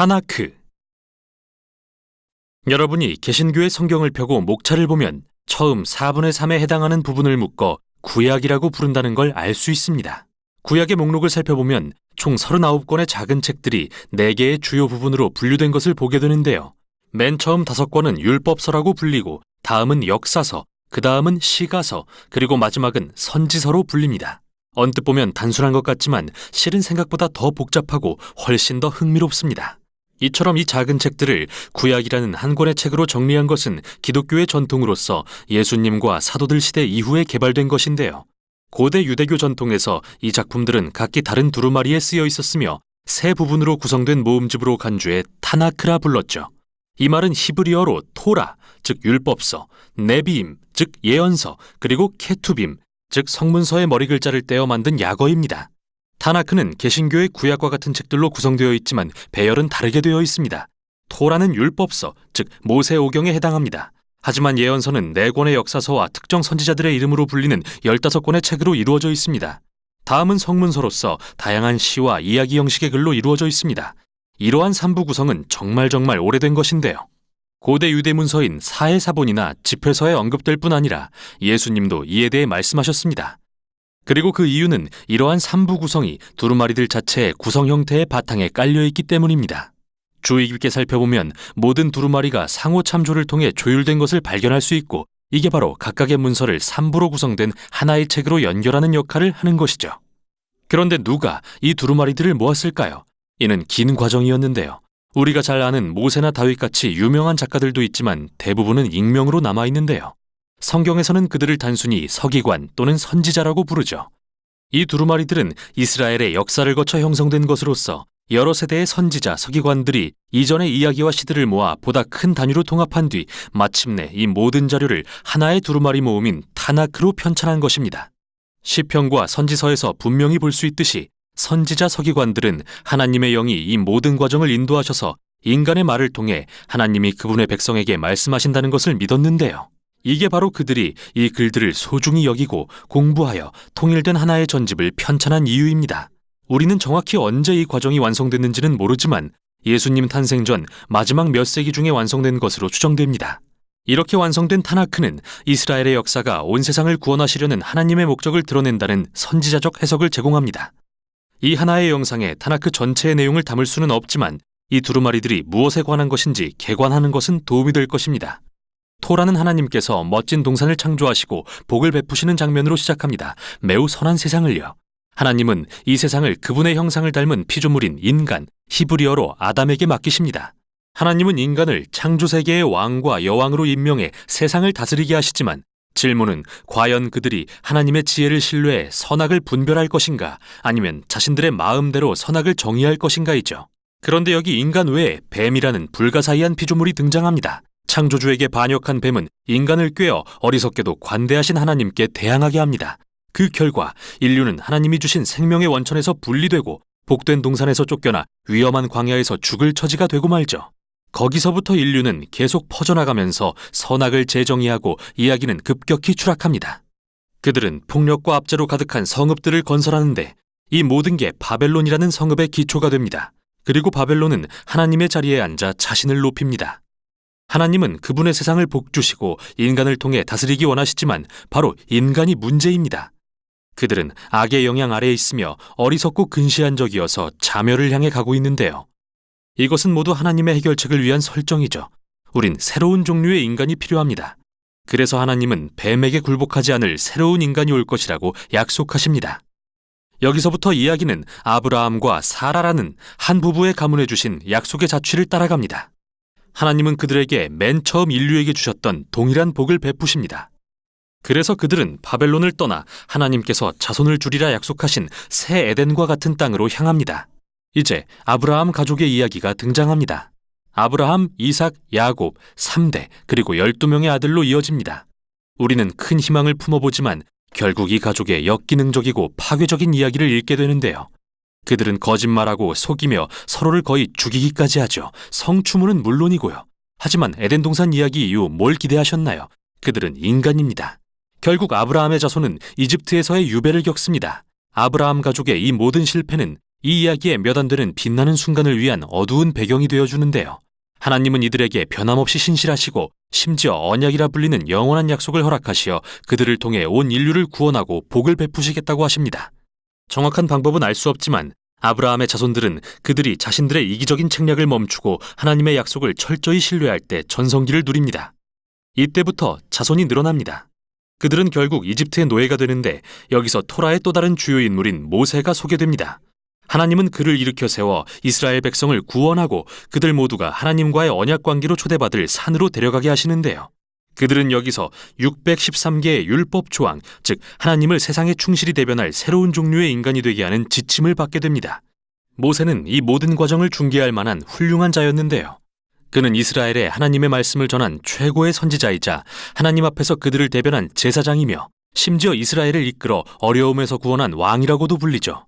타나크 여러분이 개신교의 성경을 펴고 목차를 보면 처음 4분의 3에 해당하는 부분을 묶어 구약이라고 부른다는 걸 알 수 있습니다. 구약의 목록을 살펴보면 총 39권의 작은 책들이 4개의 주요 부분으로 분류된 것을 보게 되는데요. 맨 처음 5권은 율법서라고 불리고 다음은 역사서, 그 다음은 시가서, 그리고 마지막은 선지서로 불립니다. 언뜻 보면 단순한 것 같지만 실은 생각보다 더 복잡하고 훨씬 더 흥미롭습니다. 이처럼 이 작은 책들을 구약이라는 한 권의 책으로 정리한 것은 기독교의 전통으로서 예수님과 사도들 시대 이후에 개발된 것인데요. 고대 유대교 전통에서 이 작품들은 각기 다른 두루마리에 쓰여 있었으며 세 부분으로 구성된 모음집으로 간주해 타나크라 불렀죠. 이 말은 히브리어로 토라, 즉 율법서, 네비임, 즉 예언서, 그리고 케투빔, 즉 성문서의 머리 글자를 떼어 만든 약어입니다. 타나크는 개신교의 구약과 같은 책들로 구성되어 있지만 배열은 다르게 되어 있습니다. 토라는 율법서, 즉 모세오경에 해당합니다. 하지만 예언서는 네 권의 역사서와 특정 선지자들의 이름으로 불리는 15권의 책으로 이루어져 있습니다. 다음은 성문서로서 다양한 시와 이야기 형식의 글로 이루어져 있습니다. 이러한 삼부 구성은 정말 정말 오래된 것인데요. 고대 유대 문서인 사해사본이나 집회서에 언급될 뿐 아니라 예수님도 이에 대해 말씀하셨습니다. 그리고 그 이유는 이러한 삼부 구성이 두루마리들 자체의 구성 형태의 바탕에 깔려 있기 때문입니다. 주의 깊게 살펴보면 모든 두루마리가 상호 참조를 통해 조율된 것을 발견할 수 있고 이게 바로 각각의 문서를 3부로 구성된 하나의 책으로 연결하는 역할을 하는 것이죠. 그런데 누가 이 두루마리들을 모았을까요? 이는 긴 과정이었는데요. 우리가 잘 아는 모세나 다윗 같이 유명한 작가들도 있지만 대부분은 익명으로 남아 있는데요. 성경에서는 그들을 단순히 서기관 또는 선지자라고 부르죠. 이 두루마리들은 이스라엘의 역사를 거쳐 형성된 것으로서 여러 세대의 선지자, 서기관들이 이전의 이야기와 시들을 모아 보다 큰 단위로 통합한 뒤 마침내 이 모든 자료를 하나의 두루마리 모음인 타나크로 편찬한 것입니다. 시편과 선지서에서 분명히 볼 수 있듯이 선지자 서기관들은 하나님의 영이 이 모든 과정을 인도하셔서 인간의 말을 통해 하나님이 그분의 백성에게 말씀하신다는 것을 믿었는데요. 이게 바로 그들이 이 글들을 소중히 여기고 공부하여 통일된 하나의 전집을 편찬한 이유입니다. 우리는 정확히 언제 이 과정이 완성됐는지는 모르지만 예수님 탄생 전 마지막 몇 세기 중에 완성된 것으로 추정됩니다. 이렇게 완성된 타나크는 이스라엘의 역사가 온 세상을 구원하시려는 하나님의 목적을 드러낸다는 선지자적 해석을 제공합니다. 이 하나의 영상에 타나크 전체의 내용을 담을 수는 없지만 이 두루마리들이 무엇에 관한 것인지 개관하는 것은 도움이 될 것입니다. 토라는 하나님께서 멋진 동산을 창조하시고 복을 베푸시는 장면으로 시작합니다. 매우 선한 세상을요. 하나님은 이 세상을 그분의 형상을 닮은 피조물인 인간, 히브리어로 아담에게 맡기십니다. 하나님은 인간을 창조 세계의 왕과 여왕으로 임명해 세상을 다스리게 하시지만 질문은 과연 그들이 하나님의 지혜를 신뢰해 선악을 분별할 것인가 아니면 자신들의 마음대로 선악을 정의할 것인가이죠. 그런데 여기 인간 외에 뱀이라는 불가사의한 피조물이 등장합니다. 창조주에게 반역한 뱀은 인간을 꿰어 어리석게도 관대하신 하나님께 대항하게 합니다. 그 결과 인류는 하나님이 주신 생명의 원천에서 분리되고 복된 동산에서 쫓겨나 위험한 광야에서 죽을 처지가 되고 말죠. 거기서부터 인류는 계속 퍼져나가면서 선악을 재정의하고 이야기는 급격히 추락합니다. 그들은 폭력과 압제로 가득한 성읍들을 건설하는데 이 모든 게 바벨론이라는 성읍의 기초가 됩니다. 그리고 바벨론은 하나님의 자리에 앉아 자신을 높입니다. 하나님은 그분의 세상을 복주시고 인간을 통해 다스리기 원하시지만 바로 인간이 문제입니다. 그들은 악의 영향 아래에 있으며 어리석고 근시한 적이어서 자멸을 향해 가고 있는데요. 이것은 모두 하나님의 해결책을 위한 설정이죠. 우린 새로운 종류의 인간이 필요합니다. 그래서 하나님은 뱀에게 굴복하지 않을 새로운 인간이 올 것이라고 약속하십니다. 여기서부터 이야기는 아브라함과 사라라는 한 부부의 가문해 주신 약속의 자취를 따라갑니다. 하나님은 그들에게 맨 처음 인류에게 주셨던 동일한 복을 베푸십니다. 그래서 그들은 바벨론을 떠나 하나님께서 자손을 주리라 약속하신 새 에덴과 같은 땅으로 향합니다. 이제 아브라함 가족의 이야기가 등장합니다. 아브라함, 이삭, 야곱, 3대, 그리고 12명의 아들로 이어집니다. 우리는 큰 희망을 품어보지만 결국 이 가족의 역기능적이고 파괴적인 이야기를 읽게 되는데요. 그들은 거짓말하고 속이며 서로를 거의 죽이기까지 하죠. 성추문은 물론이고요. 하지만 에덴 동산 이야기 이후 뭘 기대하셨나요? 그들은 인간입니다. 결국 아브라함의 자손은 이집트에서의 유배를 겪습니다. 아브라함 가족의 이 모든 실패는 이 이야기의 몇안 되는 빛나는 순간을 위한 어두운 배경이 되어 주는데요. 하나님은 이들에게 변함없이 신실하시고 심지어 언약이라 불리는 영원한 약속을 허락하시어 그들을 통해 온 인류를 구원하고 복을 베푸시겠다고 하십니다. 정확한 방법은 알 수 없지만 아브라함의 자손들은 그들이 자신들의 이기적인 책략을 멈추고 하나님의 약속을 철저히 신뢰할 때 전성기를 누립니다. 이때부터 자손이 늘어납니다. 그들은 결국 이집트의 노예가 되는데 여기서 토라의 또 다른 주요 인물인 모세가 소개됩니다. 하나님은 그를 일으켜 세워 이스라엘 백성을 구원하고 그들 모두가 하나님과의 언약 관계로 초대받을 산으로 데려가게 하시는데요. 그들은 여기서 613개의 율법 조항, 즉 하나님을 세상에 충실히 대변할 새로운 종류의 인간이 되게 하는 지침을 받게 됩니다. 모세는 이 모든 과정을 중개할 만한 훌륭한 자였는데요. 그는 이스라엘에 하나님의 말씀을 전한 최고의 선지자이자 하나님 앞에서 그들을 대변한 제사장이며 심지어 이스라엘을 이끌어 어려움에서 구원한 왕이라고도 불리죠.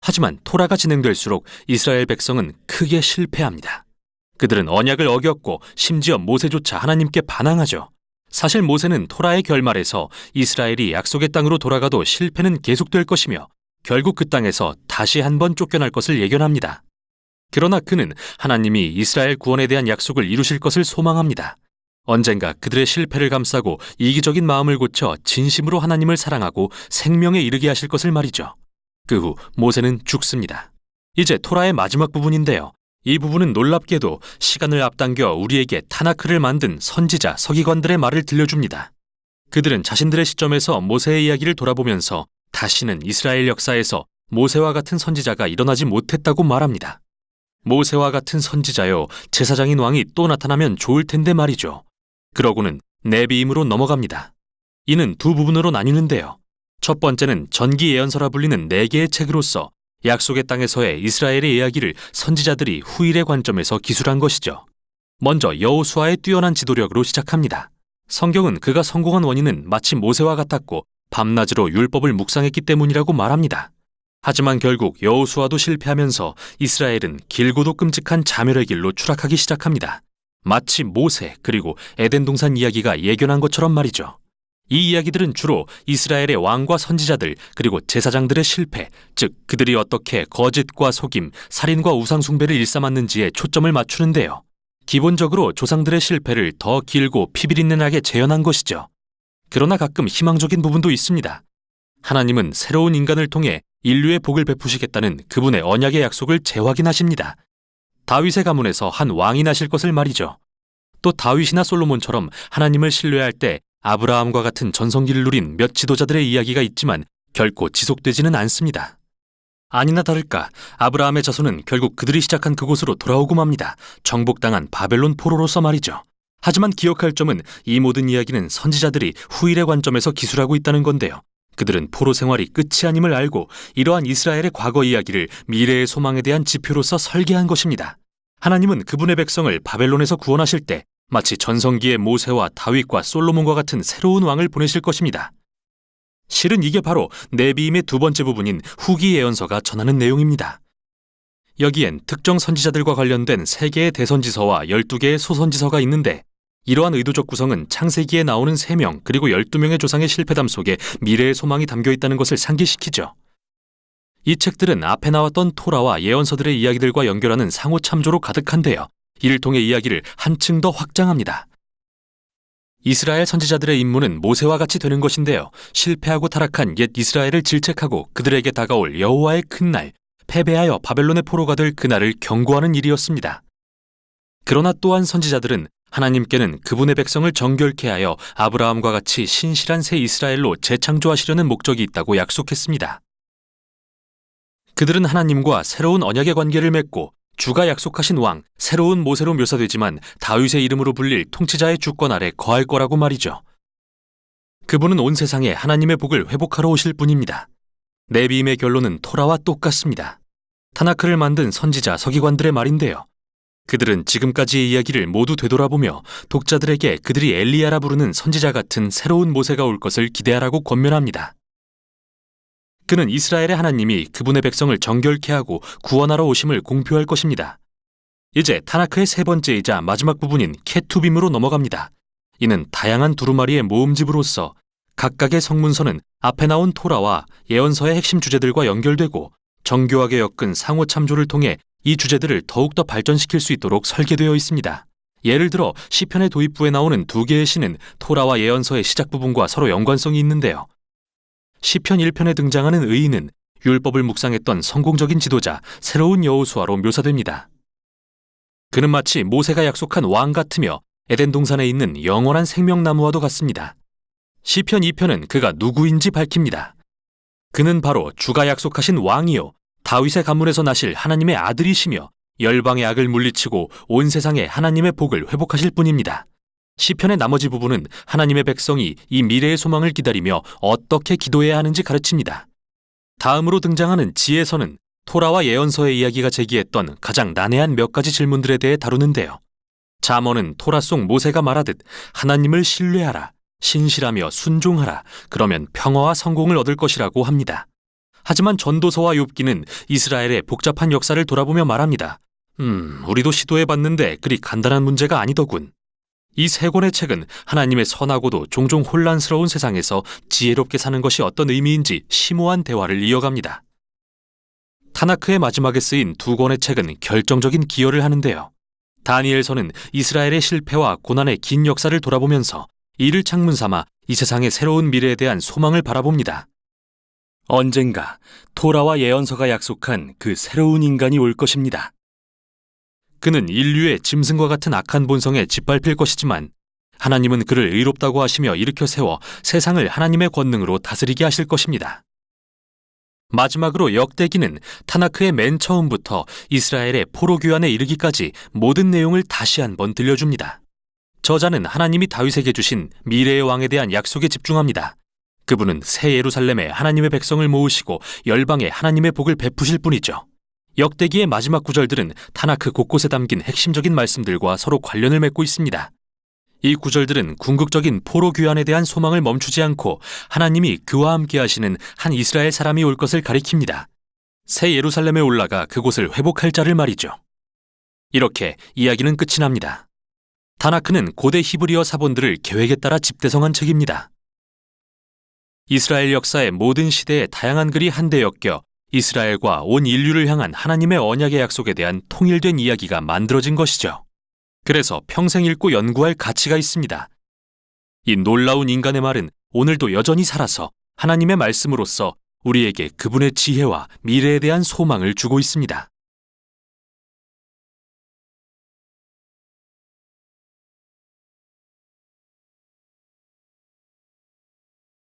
하지만 토라가 진행될수록 이스라엘 백성은 크게 실패합니다. 그들은 언약을 어겼고 심지어 모세조차 하나님께 반항하죠. 사실 모세는 토라의 결말에서 이스라엘이 약속의 땅으로 돌아가도 실패는 계속될 것이며 결국 그 땅에서 다시 한번 쫓겨날 것을 예견합니다. 그러나 그는 하나님이 이스라엘 구원에 대한 약속을 이루실 것을 소망합니다. 언젠가 그들의 실패를 감싸고 이기적인 마음을 고쳐 진심으로 하나님을 사랑하고 생명에 이르게 하실 것을 말이죠. 그 후 모세는 죽습니다. 이제 토라의 마지막 부분인데요. 이 부분은 놀랍게도 시간을 앞당겨 우리에게 타나크를 만든 선지자 서기관들의 말을 들려줍니다. 그들은 자신들의 시점에서 모세의 이야기를 돌아보면서 다시는 이스라엘 역사에서 모세와 같은 선지자가 일어나지 못했다고 말합니다. 모세와 같은 선지자요, 제사장인 왕이 또 나타나면 좋을 텐데 말이죠. 그러고는 내비임으로 넘어갑니다. 이는 두 부분으로 나뉘는데요. 첫 번째는 전기 예언서라 불리는 네 개의 책으로서 약속의 땅에서의 이스라엘의 이야기를 선지자들이 후일의 관점에서 기술한 것이죠. 먼저 여호수아의 뛰어난 지도력으로 시작합니다. 성경은 그가 성공한 원인은 마치 모세와 같았고 밤낮으로 율법을 묵상했기 때문이라고 말합니다. 하지만 결국 여호수아도 실패하면서 이스라엘은 길고도 끔찍한 자멸의 길로 추락하기 시작합니다. 마치 모세 그리고 에덴 동산 이야기가 예견한 것처럼 말이죠. 이 이야기들은 주로 이스라엘의 왕과 선지자들 그리고 제사장들의 실패, 즉 그들이 어떻게 거짓과 속임, 살인과 우상숭배를 일삼았는지에 초점을 맞추는데요. 기본적으로 조상들의 실패를 더 길고 피비린내나게 재현한 것이죠. 그러나 가끔 희망적인 부분도 있습니다. 하나님은 새로운 인간을 통해 인류의 복을 베푸시겠다는 그분의 언약의 약속을 재확인하십니다. 다윗의 가문에서 한 왕이 나실 것을 말이죠. 또 다윗이나 솔로몬처럼 하나님을 신뢰할 때 아브라함과 같은 전성기를 누린 몇 지도자들의 이야기가 있지만 결코 지속되지는 않습니다. 아니나 다를까 아브라함의 자손은 결국 그들이 시작한 그곳으로 돌아오고 맙니다. 정복당한 바벨론 포로로서 말이죠. 하지만 기억할 점은 이 모든 이야기는 선지자들이 후일의 관점에서 기술하고 있다는 건데요. 그들은 포로 생활이 끝이 아님을 알고 이러한 이스라엘의 과거 이야기를 미래의 소망에 대한 지표로서 설계한 것입니다. 하나님은 그분의 백성을 바벨론에서 구원하실 때 마치 전성기의 모세와 다윗과 솔로몬과 같은 새로운 왕을 보내실 것입니다. 실은 이게 바로 네비임의 두 번째 부분인 후기 예언서가 전하는 내용입니다. 여기엔 특정 선지자들과 관련된 3개의 대선지서와 12개의 소선지서가 있는데 이러한 의도적 구성은 창세기에 나오는 3명 그리고 12명의 조상의 실패담 속에 미래의 소망이 담겨 있다는 것을 상기시키죠. 이 책들은 앞에 나왔던 토라와 예언서들의 이야기들과 연결하는 상호 참조로 가득한데요. 이를 통해 이야기를 한층 더 확장합니다. 이스라엘 선지자들의 임무는 모세와 같이 되는 것인데요. 실패하고 타락한 옛 이스라엘을 질책하고 그들에게 다가올 여호와의 큰 날, 패배하여 바벨론의 포로가 될 그날을 경고하는 일이었습니다. 그러나 또한 선지자들은 하나님께는 그분의 백성을 정결케 하여 아브라함과 같이 신실한 새 이스라엘로 재창조하시려는 목적이 있다고 약속했습니다. 그들은 하나님과 새로운 언약의 관계를 맺고 주가 약속하신 왕, 새로운 모세로 묘사되지만 다윗의 이름으로 불릴 통치자의 주권 아래 거할 거라고 말이죠. 그분은 온 세상에 하나님의 복을 회복하러 오실 분입니다. 네비임의 결론은 토라와 똑같습니다. 타나크를 만든 선지자 서기관들의 말인데요. 그들은 지금까지의 이야기를 모두 되돌아보며 독자들에게 그들이 엘리야라 부르는 선지자 같은 새로운 모세가 올 것을 기대하라고 권면합니다. 그는 이스라엘의 하나님이 그분의 백성을 정결케 하고 구원하러 오심을 공표할 것입니다. 이제 타나크의 세 번째이자 마지막 부분인 케투빔으로 넘어갑니다. 이는 다양한 두루마리의 모음집으로서 각각의 성문서는 앞에 나온 토라와 예언서의 핵심 주제들과 연결되고 정교하게 엮은 상호 참조를 통해 이 주제들을 더욱더 발전시킬 수 있도록 설계되어 있습니다. 예를 들어 시편의 도입부에 나오는 두 개의 시는 토라와 예언서의 시작 부분과 서로 연관성이 있는데요. 시편 1편에 등장하는 의인은 율법을 묵상했던 성공적인 지도자 새로운 여호수아로 묘사됩니다. 그는 마치 모세가 약속한 왕 같으며 에덴 동산에 있는 영원한 생명나무와도 같습니다. 시편 2편은 그가 누구인지 밝힙니다. 그는 바로 주가 약속하신 왕이요 다윗의 가문에서 나실 하나님의 아들이시며 열방의 악을 물리치고 온 세상에 하나님의 복을 회복하실 분입니다. 시편의 나머지 부분은 하나님의 백성이 이 미래의 소망을 기다리며 어떻게 기도해야 하는지 가르칩니다. 다음으로 등장하는 지혜서는 토라와 예언서의 이야기가 제기했던 가장 난해한 몇 가지 질문들에 대해 다루는데요. 잠언은 토라 속 모세가 말하듯 하나님을 신뢰하라, 신실하며 순종하라, 그러면 평화와 성공을 얻을 것이라고 합니다. 하지만 전도서와 욥기는 이스라엘의 복잡한 역사를 돌아보며 말합니다. 음, 우리도 시도해 봤는데 그리 간단한 문제가 아니더군. 이 세 권의 책은 하나님의 선하고도 종종 혼란스러운 세상에서 지혜롭게 사는 것이 어떤 의미인지 심오한 대화를 이어갑니다. 타나크의 마지막에 쓰인 두 권의 책은 결정적인 기여를 하는데요. 다니엘서는 이스라엘의 실패와 고난의 긴 역사를 돌아보면서 이를 창문 삼아 이 세상의 새로운 미래에 대한 소망을 바라봅니다. 언젠가 토라와 예언서가 약속한 그 새로운 인간이 올 것입니다. 그는 인류의 짐승과 같은 악한 본성에 짓밟힐 것이지만 하나님은 그를 의롭다고 하시며 일으켜 세워 세상을 하나님의 권능으로 다스리게 하실 것입니다. 마지막으로 역대기는 타나크의 맨 처음부터 이스라엘의 포로 귀환에 이르기까지 모든 내용을 다시 한번 들려줍니다. 저자는 하나님이 다윗에게 주신 미래의 왕에 대한 약속에 집중합니다. 그분은 새 예루살렘에 하나님의 백성을 모으시고 열방에 하나님의 복을 베푸실 분이죠. 역대기의 마지막 구절들은 타나크 곳곳에 담긴 핵심적인 말씀들과 서로 관련을 맺고 있습니다. 이 구절들은 궁극적인 포로 귀환에 대한 소망을 멈추지 않고 하나님이 그와 함께 하시는 한 이스라엘 사람이 올 것을 가리킵니다. 새 예루살렘에 올라가 그곳을 회복할 자를 말이죠. 이렇게 이야기는 끝이 납니다. 다나크는 고대 히브리어 사본들을 계획에 따라 집대성한 책입니다. 이스라엘 역사의 모든 시대의 다양한 글이 한데 엮여 이스라엘과 온 인류를 향한 하나님의 언약의 약속에 대한 통일된 이야기가 만들어진 것이죠. 그래서 평생 읽고 연구할 가치가 있습니다. 이 놀라운 인간의 말은 오늘도 여전히 살아서 하나님의 말씀으로서 우리에게 그분의 지혜와 미래에 대한 소망을 주고 있습니다.